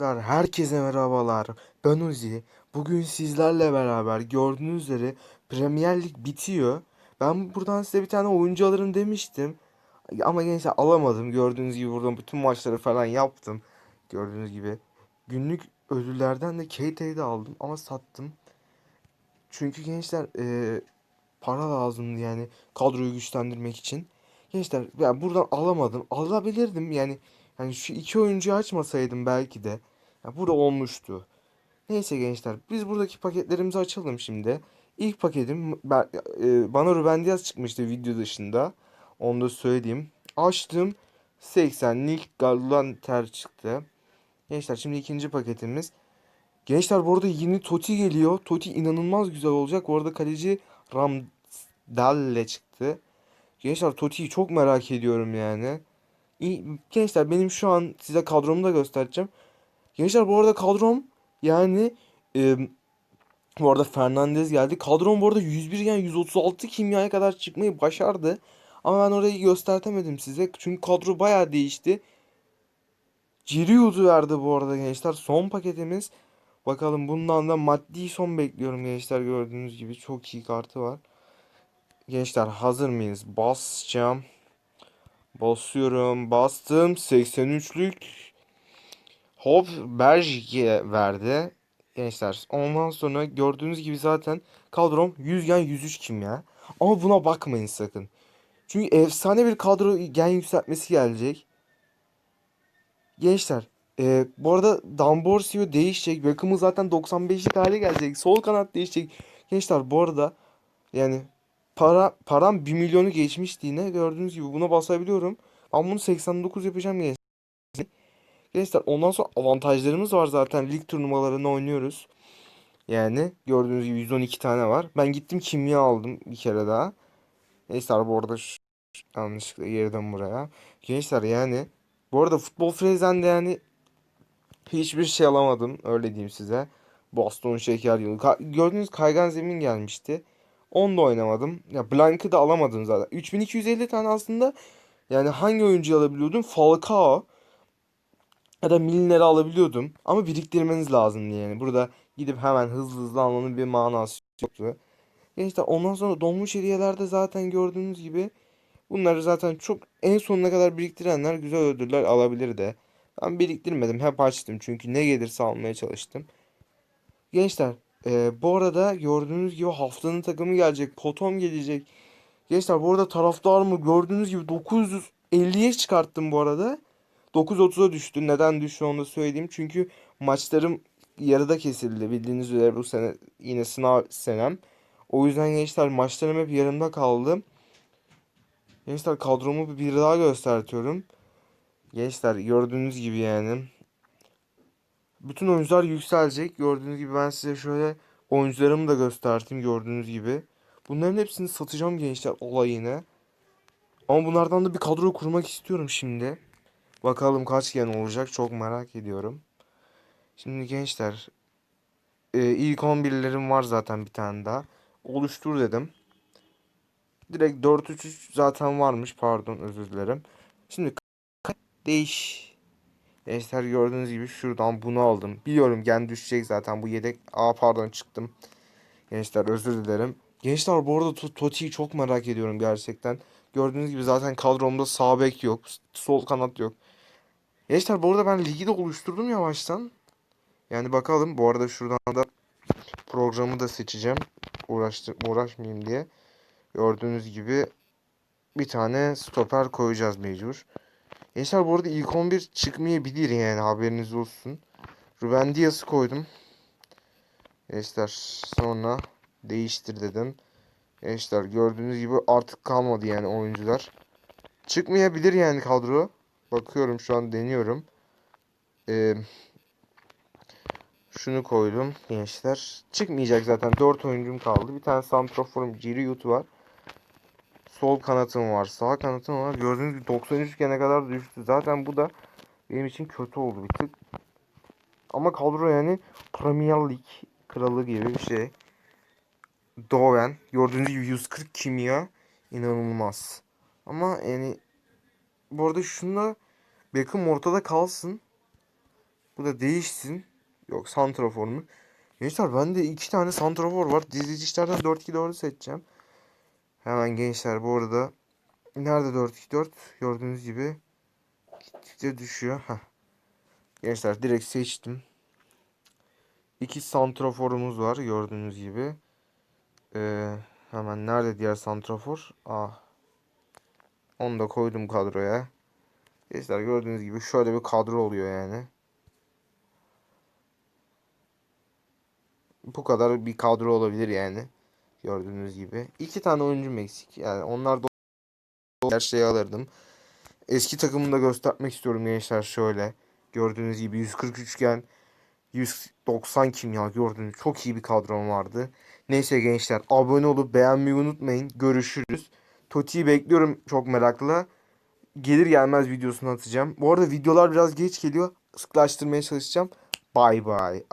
Arkadaşlar herkese merhabalar. Ben Uzi. Bugün sizlerle beraber gördüğünüz üzere Premier Lig bitiyor. Ben buradan size bir tane oyuncu alırım demiştim. Ama gençler alamadım. Gördüğünüz gibi buradan bütün maçları falan yaptım. Gördüğünüz gibi. Günlük ödüllerden de Keita'yı da aldım ama sattım. Çünkü gençler eee, para lazımdı yani kadroyu güçlendirmek için. Gençler ben buradan alamadım. Alabilirdim yani. Yani şu iki oyuncuyu açmasaydım belki de. Ya burada olmuştu. Neyse gençler biz buradaki paketlerimizi açalım şimdi. İlk paketim e, bana Ruben Dias çıkmıştı video dışında. Onu da söyleyeyim. Açtım. 80'lik Gallanter çıktı. Gençler şimdi ikinci paketimiz. Gençler bu arada yeni Totti geliyor. Totti inanılmaz güzel olacak. Bu arada kaleci Ramdalle çıktı. Gençler Totti'yi çok merak ediyorum yani. Gençler benim şu an size kadromu da göstereceğim. Gençler bu arada kadrom yani e, bu arada Fernandez geldi. Kadrom bu arada 101 yani 136 kimyaya kadar çıkmayı başardı. Ama ben orayı göstertemedim size. Çünkü kadro bayağı değişti. Giroud'u verdi bu arada gençler. Son paketimiz. Bakalım bundan da maddi son bekliyorum gençler gördüğünüz gibi. Çok iyi kartı var. Gençler hazır mıyız? Basacağım. Basıyorum. Bastım. 83'lük. Hop Berge verdi. Gençler ondan sonra gördüğünüz gibi zaten kadrom 100 gen 103 kimya. Ama buna bakmayın sakın. Çünkü efsane bir kadro gen yükseltmesi gelecek. Gençler e, bu arada Damborsio değişecek. Beckham'ı zaten 95'lik hale gelecek. Sol kanat değişecek. Gençler bu arada yani para param 1 milyonu geçmişti yine. Gördüğünüz gibi buna basabiliyorum. Ben bunu 89 yapacağım gençler. Gençler ondan sonra avantajlarımız var zaten. Lig turnuvalarını oynuyoruz. Yani gördüğünüz gibi 112 tane var. Ben gittim kimya aldım bir kere daha. Gençler bu arada şu, yanlışlıkla yerden buraya. Gençler yani bu arada futbol frezen de yani hiçbir şey alamadım. Öyle diyeyim size. Boston şeker yolu. Ka- gördüğünüz kaygan zemin gelmişti. Onu da oynamadım. Ya Blank'ı da alamadım zaten. 3250 tane aslında yani hangi oyuncuyu alabiliyordum? Falcao ya da Milner'i alabiliyordum. Ama biriktirmeniz lazımdı yani. Burada gidip hemen hızlı hızlı almanın bir manası yoktu. Gençler ondan sonra donmuş hediyelerde zaten gördüğünüz gibi bunları zaten çok en sonuna kadar biriktirenler güzel ödüller alabilir de. Ben biriktirmedim. Hep açtım çünkü ne gelirse almaya çalıştım. Gençler e, bu arada gördüğünüz gibi haftanın takımı gelecek. Potom gelecek. Gençler bu arada taraftar mı gördüğünüz gibi 950'ye çıkarttım bu arada. 9.30'a düştü. Neden düştü onu da söyleyeyim. Çünkü maçlarım yarıda kesildi. Bildiğiniz üzere bu sene yine sınav senem. O yüzden gençler maçlarım hep yarımda kaldı. Gençler kadromu bir daha göstertiyorum. Gençler gördüğünüz gibi yani. Bütün oyuncular yükselecek. Gördüğünüz gibi ben size şöyle oyuncularımı da gösterdim gördüğünüz gibi. Bunların hepsini satacağım gençler olayını. Ama bunlardan da bir kadro kurmak istiyorum şimdi. Bakalım kaç gen olacak çok merak ediyorum. Şimdi gençler e, ilk 11'lerim var zaten bir tane daha. Oluştur dedim. Direkt 4-3-3 zaten varmış pardon özür dilerim. Şimdi değiş. Gençler gördüğünüz gibi şuradan bunu aldım. Biliyorum gen düşecek zaten bu yedek. Aa pardon çıktım. Gençler özür dilerim. Gençler bu arada Toti'yi çok merak ediyorum gerçekten. Gördüğünüz gibi zaten kadromda sağ bek yok. Sol kanat yok. Gençler bu arada ben ligi de oluşturdum yavaştan. Yani bakalım. Bu arada şuradan da programı da seçeceğim. Uğraştı, uğraşmayayım diye. Gördüğünüz gibi bir tane stoper koyacağız mecbur. Gençler bu arada ilk 11 çıkmayabilir yani haberiniz olsun. Ruben Dias'ı koydum. Gençler sonra değiştir dedim. Gençler gördüğünüz gibi artık kalmadı yani oyuncular. Çıkmayabilir yani kadro. Bakıyorum şu an deniyorum. Ee, şunu koydum gençler. Çıkmayacak zaten. 4 oyuncum kaldı. Bir tane Santrofor'um Giroud var. Sol kanatım var. Sağ kanatım var. Gördüğünüz gibi 93 gene kadar düştü. Zaten bu da benim için kötü oldu bir tık. Ama kadro yani Premier Lig kralı gibi bir şey. Doven. Gördüğünüz gibi 140 kimya. inanılmaz. Ama yani bu arada şunda Beckham ortada kalsın. Bu da değişsin. Yok santrafor mu? Gençler bende iki tane santrafor var. Dizilişlerden 4-2-4'ü seçeceğim. Hemen gençler bu arada. Nerede 4-2-4? Gördüğünüz gibi. Gittikçe düşüyor. Heh. Gençler direkt seçtim. İki santraforumuz var gördüğünüz gibi. Ee, hemen nerede diğer santrafor? Ah. Onu da koydum kadroya. Gençler gördüğünüz gibi şöyle bir kadro oluyor yani. Bu kadar bir kadro olabilir yani. Gördüğünüz gibi. İki tane oyuncum eksik. Yani onlar da her şeyi alırdım. Eski takımını da göstermek istiyorum gençler şöyle. Gördüğünüz gibi 143 iken 190 kimya gördüğünüz çok iyi bir kadrom vardı. Neyse gençler abone olup beğenmeyi unutmayın. Görüşürüz. Toti'yi bekliyorum çok merakla. Gelir gelmez videosunu atacağım. Bu arada videolar biraz geç geliyor. Sıklaştırmaya çalışacağım. Bay bay.